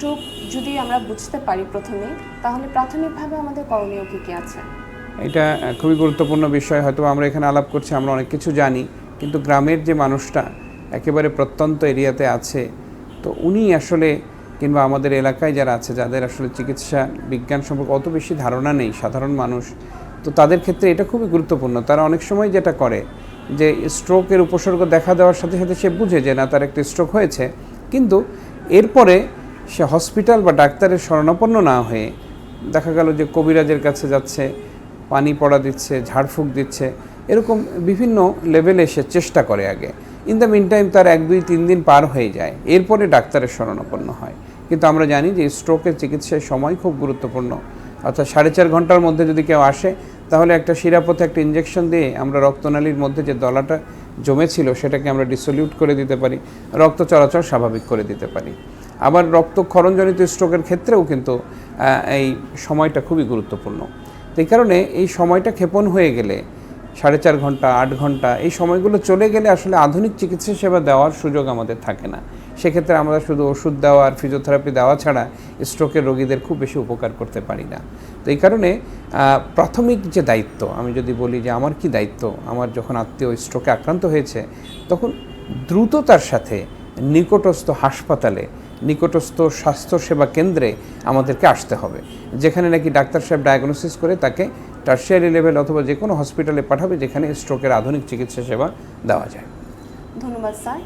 Stroke যদি আমরা বুঝতে পারি প্রথমে তাহলে প্রাথমিকভাবে আমাদের করণীয় কী কী আছে? এটা খুবই গুরুত্বপূর্ণ বিষয়। হয়তো আমরা এখানে আলাপ করছি, আমরা অনেক কিছু জানি, কিন্তু গ্রামের যে মানুষটা একেবারে প্রত্যন্ত এরিয়াতে আছে, তো উনি আসলে কিংবা আমাদের এলাকায় যারা আছে, যাদের আসলে চিকিৎসা বিজ্ঞান সম্পর্কে অত বেশি ধারণা নেই, সাধারণ মানুষ, তো তাদের ক্ষেত্রে এটা খুবই গুরুত্বপূর্ণ। তারা অনেক সময় যেটা করে, যে স্ট্রোকের উপসর্গ দেখা দেওয়ার সাথে সাথে সে বুঝে যে না, তার একটা স্ট্রোক হয়েছে, কিন্তু এরপরে সে হসপিটাল বা ডাক্তারের শরণাপন্ন না হয়ে দেখা গেল যে কবিরাজের কাছে যাচ্ছে, পানি পড়া দিচ্ছে, ঝাড়ফুঁক দিচ্ছে, এরকম বিভিন্ন লেভেলে সে চেষ্টা করে আগে। ইন দ্য মিন টাইম তার এক, দুই, তিন দিন পার হয়ে যায়, এরপরে ডাক্তারের শরণাপন্ন হয়। কিন্তু আমরা জানি যে স্ট্রোকের চিকিৎসার সময় খুব গুরুত্বপূর্ণ। অর্থাৎ সাড়ে চার ঘণ্টার মধ্যে যদি কেউ আসে, তাহলে একটা শিরাপথে একটা ইঞ্জেকশন দিয়ে আমরা রক্তনালীর মধ্যে যে দলাটা জমেছিল, সেটাকে আমরা ডিসলিউট করে দিতে পারি, রক্ত চলাচল স্বাভাবিক করে দিতে পারি। আবার রক্তক্ষরণজনিত স্ট্রোকের ক্ষেত্রেও কিন্তু এই সময়টা খুবই গুরুত্বপূর্ণ। এই কারণে এই সময়টা ক্ষেপণ হয়ে গেলে সাড়ে চার ঘণ্টা, আট ঘণ্টা, এই সময়গুলো চলে গেলে আসলে আধুনিক চিকিৎসা সেবা দেওয়ার সুযোগ আমাদের থাকে না। সেক্ষেত্রে আমরা শুধু ওষুধ দেওয়া আর ফিজিওথেরাপি দেওয়া ছাড়া স্ট্রোকের রোগীদের খুব বেশি উপকার করতে পারি না। তো এই কারণে প্রাথমিক যে দায়িত্ব, আমি যদি বলি যে আমার কি দায়িত্ব? আমার যখন আত্মীয় স্ট্রোকে আক্রান্ত হয়েছে, তখন দ্রুততার সাথে নিকটস্থ হাসপাতালে নিকটস্থ স্বাস্থ্যসেবা কেন্দ্রে আমাদেরকে আসতে হবে। যেখানে নাকি ডাক্তার সাহেব ডায়াগনোসিস করে তাকে টার্সিয়ারি লেভেল অথবা যে কোনো হসপিটালে পাঠাবে, যেখানে স্ট্রোকের আধুনিক চিকিৎসা সেবা দেওয়া যায়। ধন্যবাদ, স্যার।